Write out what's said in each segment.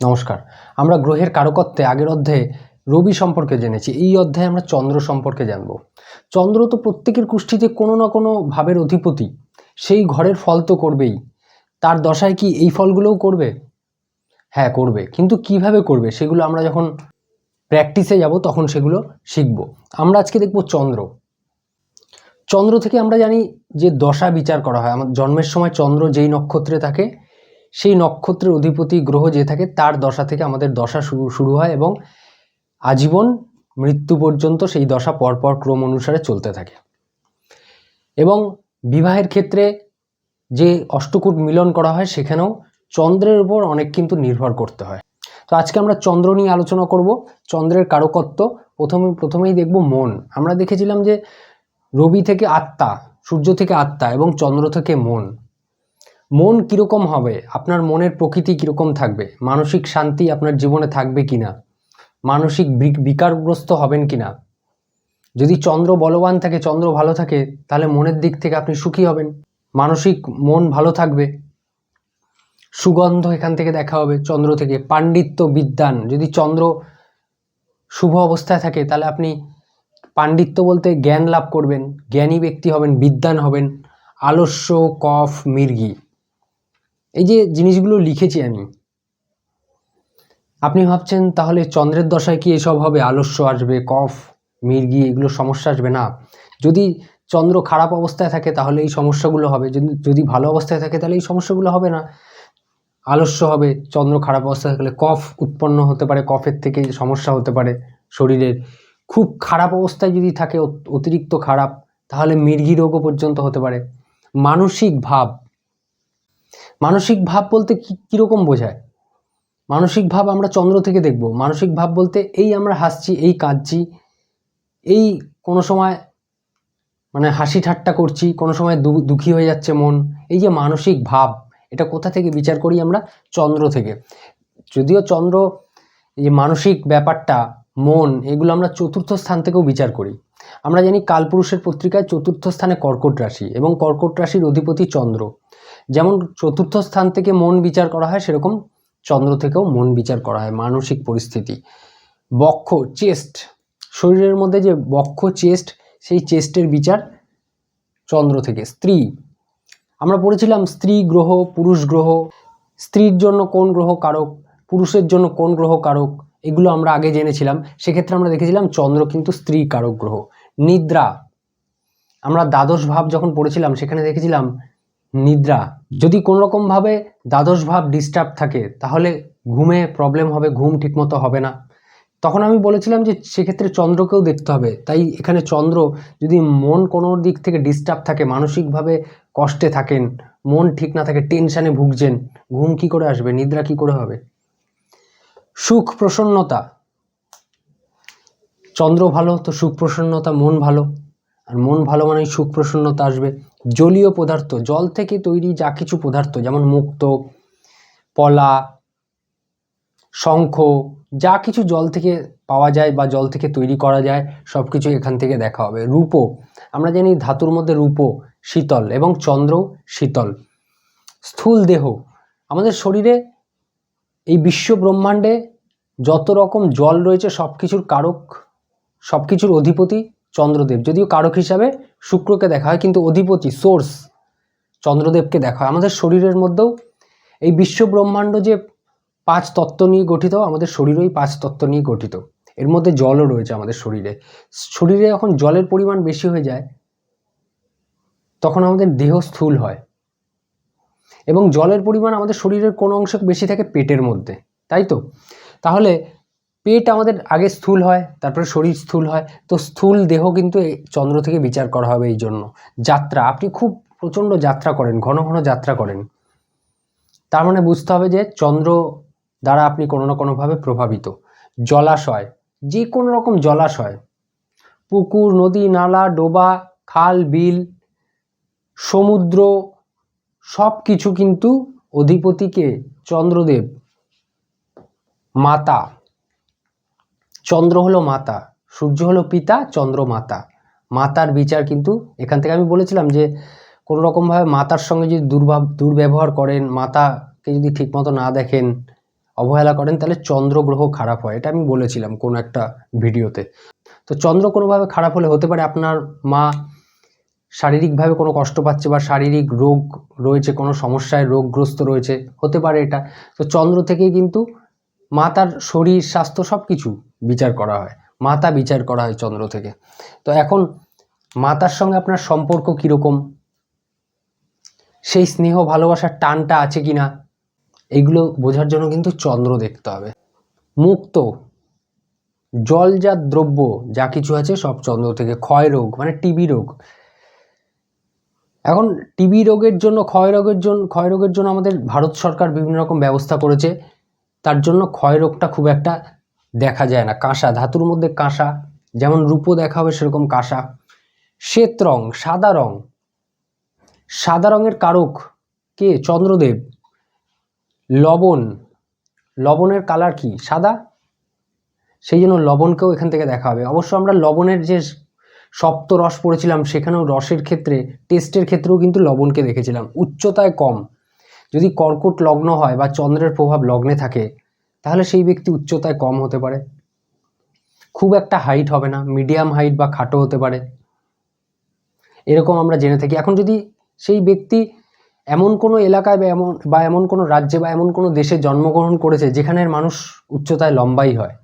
নমস্কার। আমরা গ্রহের কারকত্বে আগের অধ্যায়ে রবি সম্পর্কে জেনেছি, এই অধ্যায়ে আমরা চন্দ্র সম্পর্কে জানব। চন্দ্র তো প্রত্যেকের কুষ্ঠিতে কোনো না কোনো ভাবের অধিপতি, সেই ঘরের ফল তো করবেই। তার দশায় কি এই ফলগুলোও করবে? হ্যাঁ করবে। কিন্তু কীভাবে করবে সেগুলো আমরা যখন প্র্যাকটিসে যাব, তখন সেগুলো শিখব। আমরা আজকে দেখব চন্দ্র। চন্দ্র থেকে আমরা জানি যে দশা বিচার করা হয়। আমার জন্মের সময় চন্দ্র যেই নক্ষত্রে থাকে সেই নক্ষত্রের অধিপতি গ্রহ যে থাকে, তার দশা থেকে আমাদের দশা শুরু হয় এবং আজীবন মৃত্যু পর্যন্ত সেই দশা পরপর ক্রম অনুসারে চলতে থাকে। এবং বিবাহের ক্ষেত্রে যে অষ্টকূট মিলন করা হয়, সেখানেও চন্দ্রের উপর অনেক কিন্তু নির্ভর করতে হয়। তো আজকে আমরা চন্দ্র নিয়ে আলোচনা করব। চন্দ্রের কারকত্ব, প্রথমে, প্রথমেই দেখব মন। আমরা দেখেছিলাম যে রবি থেকে আত্মা, সূর্য থেকে আত্মা এবং চন্দ্র থেকে মন। মন কীরকম হবে? আপনার মনের প্রকৃতি কীরকম থাকবে? মানসিক শান্তি আপনার জীবনে থাকবে কি না মানসিক বিকারগ্রস্ত হবেন কি না যদি চন্দ্র বলবান থাকে, চন্দ্র ভালো থাকে, তাহলে মনের দিক থেকে আপনি সুখী হবেন। মানসিক মন ভালো থাকবে। সুগন্ধ এখান থেকে দেখা হবে, চন্দ্র থেকে। পাণ্ডিত্য বিদ্যান। যদি চন্দ্র শুভ অবস্থায় থাকে, তাহলে আপনি পাণ্ডিত্য বলতে জ্ঞান লাভ করবেন। জ্ঞানী ব্যক্তি হবেন, বিদ্যান হবেন। আলস্য, কফ, মির্গি। এই যে জিনিসগুলো লিখেছি আমি, আপনি ভাবছেন তাহলে চন্দ্রের দশায় কি এসব হবে? আলস্য আসবে, কফ, মির্গি, এগুলো সমস্যা আসবে না। যদি চন্দ্র খারাপ অবস্থায় থাকে তাহলে এই সমস্যাগুলো হবে। যদি যদি ভালো অবস্থায় থাকে তাহলে এই সমস্যাগুলো হবে না। আলস্য হবে, চন্দ্র খারাপ অবস্থায় থাকলে কফ উৎপন্ন হতে পারে, কফের থেকে সমস্যা হতে পারে শরীরের। খুব খারাপ অবস্থায় যদি থাকে অতিরিক্ত খারাপ, তাহলে মির্গি রোগও পর্যন্ত হতে পারে। মানসিক ভাব মানসিক ভাব বলতে কি, কীরকম বোঝায়? মানসিক ভাব আমরা চন্দ্র থেকে দেখব। মানসিক ভাব বলতে এই আমরা হাসছি, এই কাঁদছি, এই কোনো সময় মানে হাসি ঠাট্টা করছি, কোনো সময় দুঃখী হয়ে যাচ্ছে মন। এই যে মানসিক ভাব, এটা কোথা থেকে বিচার করি আমরা? চন্দ্র থেকে। যদিও চন্দ্র এই যে মানসিক ব্যাপারটা, মন, এগুলো আমরা চতুর্থ স্থান থেকেও বিচার করি। আমরা জানি কালপুরুষের পত্রিকায় চতুর্থ স্থানে কর্কট রাশি এবং কর্কট রাশির অধিপতি চন্দ্র। যেমন চতুর্থ স্থান থেকে মন বিচার করা হয়, সেরকম চন্দ্র থেকেও মন বিচার করা হয়, মানসিক পরিস্থিতি। বক্ষ, চেস্ট, শরীরের মধ্যে যে বক্ষ, চেস্ট, সেই চেস্টের বিচার চন্দ্র থেকে। স্ত্রী, আমরা পড়েছিলাম স্ত্রী গ্রহ, পুরুষ গ্রহ, স্ত্রীর জন্য কোন গ্রহ কারক, পুরুষের জন্য কোন গ্রহ কারক, এগুলো আমরা আগে জেনেছিলাম। সেক্ষেত্রে আমরা দেখেছিলাম চন্দ্র কিন্তু স্ত্রী কারক গ্রহ। নিদ্রা, আমরা দ্বাদশ ভাব যখন পড়েছিলাম, সেখানে দেখেছিলাম নিদ্রা। যদি কোনো রকমভাবে দ্বাদশ ভাব ডিস্টার্ব থাকে, তাহলে ঘুমে প্রবলেম হবে, ঘুম ঠিকমতো হবে না। তখন আমি বলেছিলাম যে সেক্ষেত্রে চন্দ্রকেও দেখতে হবে। তাই এখানে চন্দ্র যদি মন কোনো দিক থেকে ডিস্টার্ব থাকে, মানসিকভাবে কষ্টে থাকেন, মন ঠিক না থাকে টেনশানে ভুগছেন, ঘুম কি করে আসবে, নিদ্রা কি করে হবে? সুখ প্রসন্নতা। চন্দ্র ভালো, তো সুখ প্রসন্নতা, মন ভালো। আর মন ভালো মানে সুখ প্রসন্নতা আসবে। জলীয় পদার্থ, জল থেকে তৈরি যা কিছু পদার্থ, যেমন মুক্ত, পলা, শঙ্খ, যা কিছু জল থেকে পাওয়া যায় বা জল থেকে তৈরি করা যায় সব কিছু এখান থেকে দেখা হবে। রূপো, আমরা জানি ধাতুর মধ্যে রূপো, শীতল এবং চন্দ্র শীতল। স্থূল দেহ, আমাদের শরীরে এই বিশ্ব ব্রহ্মাণ্ডে যত রকম জল রয়েছে সব কিছুর কারক সব কিছুর অধিপতি চন্দ্রদেব। যদিও কারক হিসাবে শুক্রকে দেখা হয়, কিন্তু অধিপতি, সোর্স, চন্দ্রদেবকে দেখা হয়। আমাদের শরীরের মধ্যেও এই বিশ্ব ব্রহ্মাণ্ড যে পাঁচ তত্ত্ব নিয়ে গঠিত, আমাদের শরীরও এই পাঁচ তত্ত্ব নিয়ে গঠিত। এর মধ্যে জলও রয়েছে আমাদের শরীরে। শরীরে যখন জলের পরিমাণ বেশি হয়ে যায়, তখন আমাদের দেহ স্থূল হয়। এবং জলের পরিমাণ আমাদের শরীরের কোন অংশে বেশি থাকে পেটের মধ্যে, তাই তো? তাহলে পেট আমাদের আগে স্থূল হয়, তারপরে শরীর স্থূল হয়। তো স্থূল দেহ কিন্তু চন্দ্র থেকে বিচার করা হবে এই জন্য। যাত্রা, আপনি খুব প্রচণ্ড যাত্রা করেন, ঘন ঘন যাত্রা করেন। তার মানে বুঝতে হবে যে চন্দ্র দ্বারা আপনি কোনো না কোনোভাবে প্রভাবিত। জলাশয়, যে কোনো রকম জলাশয়, পুকুর, নদী, নালা, ডোবা, খাল, বিল, সমুদ্র সব কিছু কিন্তু অধিপতিকে চন্দ্রদেব, মাতা চন্দ্র হলো মাতা, সূর্য হলো পিতা, চন্দ্র মাতা। মাতার বিচার কিন্তু এখান থেকে আমি বলেছিলাম যে কোনো রকমভাবে মাতার সঙ্গে যদি দুর্ভাব, দুর্ব্যবহার করেন, মাতাকে যদি ঠিকমতো না দেখেন, অবহেলা করেন, তাহলে চন্দ্র গ্রহ খারাপ হয়। এটা আমি বলেছিলাম কোন একটা ভিডিওতে। তো চন্দ্র কোনোভাবে খারাপ হলে হতে পারে আপনার মা শারীরিকভাবে কোনো কষ্ট পাচ্ছে বা শারীরিক রোগ রয়েছে, কোনো সমস্যায় রোগগ্রস্ত রয়েছে, হতে পারে এটা। তো চন্দ্র থেকেই কিন্তু মাতার শরীর, স্বাস্থ্য সব কিছু বিচার করা হয়। মাতা বিচার করা হয় চন্দ্র থেকে। তো এখন মাতার সঙ্গে আপনার সম্পর্ক কীরকম? সেই স্নেহ, ভালোবাসার টানটা আছে কি না এগুলো বোঝার জন্য কিন্তু চন্দ্র দেখতে হবে। মুক্ত, জলজাত দ্রব্য, যা কিছু আছে সব চন্দ্র থেকে। ক্ষয় রোগ মানে টিবি রোগ। এখন টিবি রোগের জন্য, ক্ষয় রোগের জন্য ক্ষয় রোগের জন্য আমাদের ভারত সরকার বিভিন্ন রকম ব্যবস্থা করেছে। তার জন্য ক্ষয় রোগটা খুব একটা দেখা যায় না। কাঁসা, ধাতুর মধ্যে কাঁসা, যেমন রূপো দেখা হবে সেরকম কাঁসা। শ্বেত রং, সাদা রং। সাদা রঙের কারক কে? চন্দ্রদেব। লবণ। লবণের কালার কি? সাদা? সেই জন্য লবণকেও এখান থেকে দেখা হবে। অবশ্য আমরা লবণের যে সপ্ত রস পড়েছিলাম, সেখানেও রসের ক্ষেত্রে, টেস্টের ক্ষেত্রেও কিন্তু লবণকে দেখেছিলাম। উচ্চতায় কম। যদি কর্কট লগ্ন হয় বা চন্দ্রের প্রভাব লগ্নে থাকে, তাহলে সেই ব্যক্তি উচ্চতায় কম হতে পারে। খুব একটা হাইট হবে না মিডিয়াম হাইট বা খাটো হতে পারে। এরকম আমরা জেনে থাকি। এখন যদি সেই ব্যক্তি এমন কোনো এলাকায় বা এমন বা এমন কোনো রাজ্যে বা এমন কোনো দেশে জন্মগ্রহণ করেছে যেখানের মানুষ উচ্চতায় লম্বাই হয়,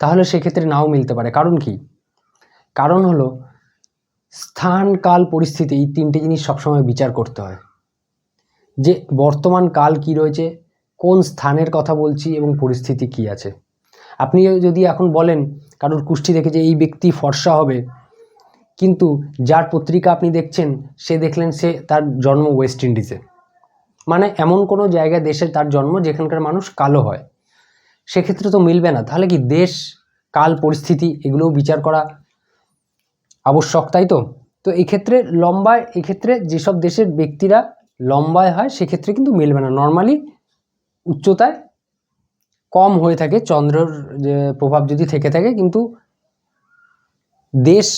তাহলে সেক্ষেত্রে নাও মিলতে পারে। কারণ কি? কারণ হলো স্থান কাল পরিস্থিতি এই তিনটে জিনিস সবসময় বিচার করতে হয়। যে বর্তমান কাল কি রয়েছে, কোন স্থানের কথা বলছি এবং পরিস্থিতি কি আছে। আপনি যদি এখন বলেন, কারোর কুষ্টি দেখে যে এই ব্যক্তি ফর্সা হবে, কিন্তু যার পত্রিকা আপনি দেখছেন, সে দেখলেন সে তার জন্ম ওয়েস্ট ইন্ডিজে। মানে এমন কোনো জায়গায় দেশে তার জন্ম যেখানকার মানুষ কালো হয়। সেক্ষেত্রে তো মিলবে না। তাহলে কি দেশ, কাল, পরিস্থিতি, এগুলোও বিচার করা আবশ্যক, তাই তো? তো এক্ষেত্রে লম্বায় এক্ষেত্রে যেসব দেশের ব্যক্তিরা লম্বায় হয়, সেক্ষেত্রে কিন্তু মিলবে না। নর্মালি উচ্চতায় কম হয়ে থাকে, চন্দ্রের প্রভাব যদি থেকে থাকে, কিন্তু দেশ,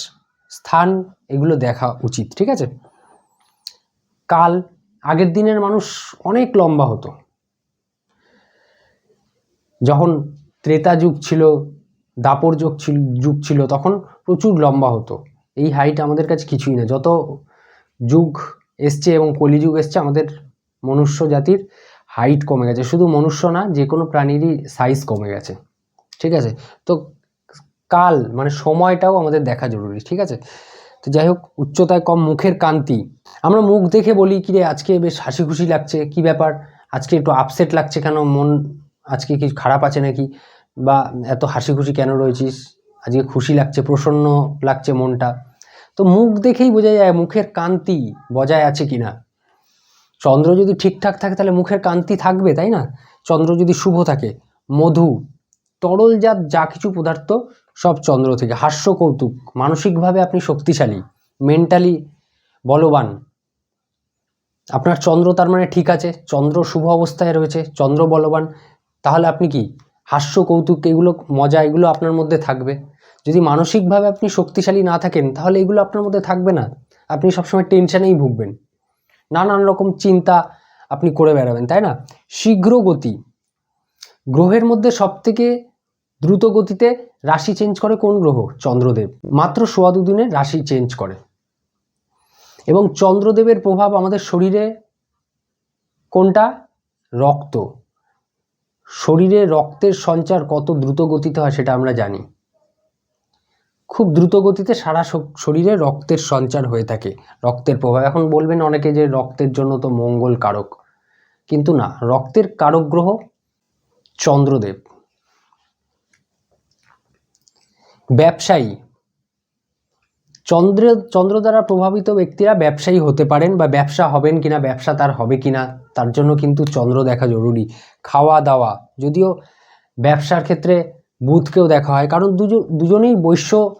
স্থান এগুলো দেখা উচিত, ঠিক আছে? কাল, আগের দিনের মানুষ অনেক লম্বা হতো। যখন ত্রেতা যুগ ছিল, দাপর যুগ ছিল যুগ ছিল, তখন প্রচুর লম্বা হতো। এই হাইট আমাদের কাছে কিছুই না। যত যুগ এসছে এবং কলিযুগ এসছে আমাদের মনুষ্য জাতির হাইট কমে গেছে। শুধু মনুষ্য না যে কোনো প্রাণীরই সাইজ কমে গেছে। ঠিক আছে? তো কাল মানে সময়টাও আমাদের দেখা জরুরি, ঠিক আছে? তো যাই হোক, উচ্চতায় কম মুখের কান্তি আমরা মুখ দেখে বলি কি রে আজকে বেশ হাসি খুশি লাগছে, কি ব্যাপার? আজকে একটু আপসেট লাগছে কেন? মন আজকে কি খারাপ আছে নাকি? বা এত হাসি খুশি কেন রয়েছিস? আজকে খুশি লাগছে, প্রসন্ন লাগছে মনটা। তো মুখ দেখেই বোঝা যায় মুখের কান্তি বজায় আছে কি না চন্দ্র যদি ঠিকঠাক থাকে তাহলে মুখের কান্তি থাকবে, তাই না? চন্দ্র যদি শুভ থাকে, মধু, তরলজাত যা কিছু পদার্থ সব চন্দ্র থেকে। হাস্য কৌতুক, মানসিকভাবে আপনি শক্তিশালী মেন্টালি বলবান। আপনার চন্দ্র তার মানে ঠিক আছে, চন্দ্র শুভ অবস্থায় রয়েছে, চন্দ্র বলবান। তাহলে আপনি কি? হাস্য কৌতুক, এগুলো মজা, এগুলো আপনার মধ্যে থাকবে। যদি মানসিকভাবে আপনি শক্তিশালী না থাকেন, তাহলে এগুলো আপনার মধ্যে থাকবে না। আপনি সবসময় টেনশনেই ভুগবেন। নানান রকম চিন্তা আপনি করে বেড়াবেন, তাই না? শীঘ্র গতি। গ্রহের মধ্যে সবথেকে দ্রুত গতিতে রাশি চেঞ্জ করে কোন গ্রহ? চন্দ্রদেব। মাত্র সোয়া দুদিনে রাশি চেঞ্জ করে। এবং চন্দ্রদেবের প্রভাব আমাদের শরীরে কোনটা? রক্ত। শরীরে রক্তের সঞ্চার কত দ্রুত গতিতে হয় সেটা আমরা জানি। খুব দ্রুত গতিতে সারা শরীরে রক্তের সঞ্চার হয়ে থাকে। রক্তের প্রভাব, এখন বলবেন অনেকে যে রক্তের জন্য তো মঙ্গল কারক। কিন্তু না, রক্তের কারক গ্রহ চন্দ্রদেব। ব্যবসায়ী। চন্দ্র চন্দ্র দ্বারা প্রভাবিত ব্যক্তিরা ব্যবসায়ী হতে পারেন বা ব্যবসা হবেন কিনা, ব্যবসা তার হবে কিনা, তার জন্য কিন্তু চন্দ্র দেখা জরুরি। খাওয়া দাওয়া, যদিও ব্যবসার ক্ষেত্রে বুধকেও দেখা হয়, কারণ দুজন, দুজনেই বৈশ্য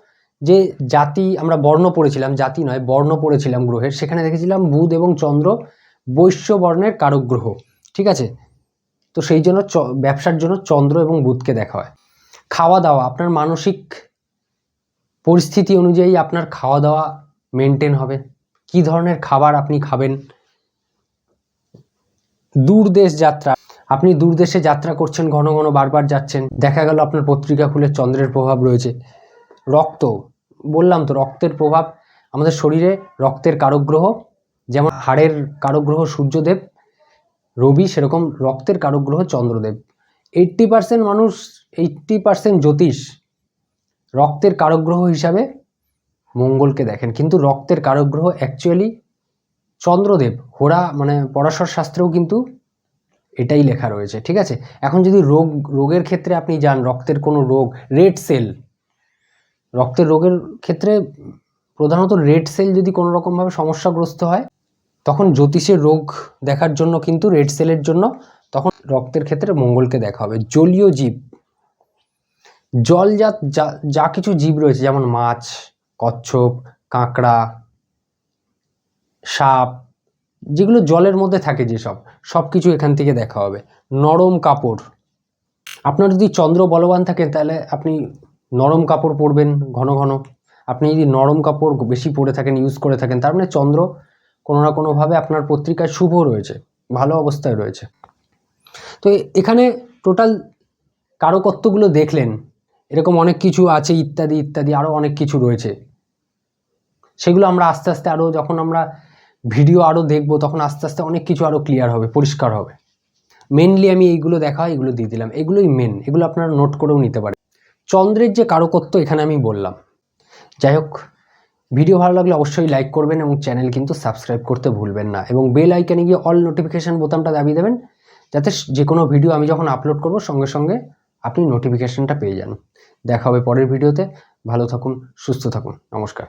যে জাতি আমরা বর্ণ পড়েছিলাম, জাতি নয়, বর্ণ পড়েছিলাম গ্রহের, সেখানে দেখেছিলাম বুধ এবং চন্দ্র বৈশ্য বর্ণের কারক গ্রহ ঠিক আছে? তো সেই জন্য ব্যবসার জন্য চন্দ্র এবং বুধকে দেখা হয়। খাওয়া দাওয়া আপনার মানসিক পরিস্থিতি অনুযায়ী আপনার খাওয়া দাওয়া মেনটেন হবে। কি ধরনের খাবার আপনি খাবেন? দূর দেশ যাত্রা, আপনি দূরদেশে যাত্রা করছেন, ঘন ঘন বারবার যাচ্ছেন, দেখা গেল আপনার পত্রিকা খুলে চন্দ্রের প্রভাব রয়েছে। রক্ত বললাম তো, রক্তের প্রভাব আমাদের শরীরে, রক্তের কারকগ্রহ যেমন হাড়ের কারকগ্রহ সূর্যদেব, রবি সেরকম রক্তের কারকগ্রহ চন্দ্রদেব। এইট্টি পার্সেন্ট মানুষ এইট্টি পার্সেন্ট জ্যোতিষ রক্তের কারকগ্রহ হিসাবে মঙ্গলকে দেখেন। কিন্তু রক্তের কারকগ্রহ অ্যাকচুয়ালি চন্দ্রদেব হোরা মানে পরাশর শাস্ত্রেও কিন্তু এটাই লেখা রয়েছে, ঠিক আছে? এখন যদি রোগ, রোগের ক্ষেত্রে আপনি যান, রক্তের কোনো রোগ রেড সেল রক্তের রোগের ক্ষেত্রে প্রধানত রেড সেল যদি কোনো রকমভাবে সমস্যাগ্রস্ত হয়, তখন জ্যোতিষের রোগ দেখার জন্য কিন্তু রেড সেলের জন্য তখন রক্তের ক্ষেত্রে মঙ্গলকে দেখা হবে। জলীয় জীব, জলজাত যা যা কিছু জীব রয়েছে, যেমন মাছ, কচ্ছপ, কাঁকড়া, সাপ, যেগুলো জলের মধ্যে থাকে যেসব সব কিছু এখান থেকে দেখা হবে। নরম কাপড়, আপনার যদি চন্দ্র বলবান থাকে, তাহলে আপনি নরম কাপড় পরবেন ঘন ঘন। আপনি যদি নরম কাপড় বেশি পরে থাকেন ইউজ করে থাকেন, তার মানে চন্দ্র কোনো না কোনোভাবে আপনার পত্রিকায় শুভ রয়েছে, ভালো অবস্থায় রয়েছে। তো এখানে টোটাল কারকত্বগুলো দেখলেন, এরকম অনেক কিছু আছে, ইত্যাদি ইত্যাদি আরও অনেক কিছু রয়েছে। সেগুলো আমরা আস্তে আস্তে আরও যখন আমরা ভিডিও আরও দেখব, তখন আস্তে আস্তে অনেক কিছু আরও ক্লিয়ার হবে, পরিষ্কার হবে। মেনলি আমি এইগুলো দেখা এগুলো দিয়ে দিলাম। এগুলোই মেন এগুলো আপনারা নোট করেও নিতে পারেন। চন্দ্রের যে কারকত্ব এখানে আমি বললাম। যাই হোক, ভিডিও ভালো লাগলে অবশ্যই লাইক করবেন এবং চ্যানেল কিন্তু সাবস্ক্রাইব করতে ভুলবেন না এবং বেল আইকনে গিয়ে অল নোটিফিকেশান বোতামটা দাবি দেবেন যাতে যে কোনো ভিডিও আমি যখন আপলোড করব, সঙ্গে সঙ্গে আপনি নোটিফিকেশানটা পেয়ে যান। দেখা হবে পরের ভিডিওতে ভালো থাকুন, সুস্থ থাকুন। নমস্কার।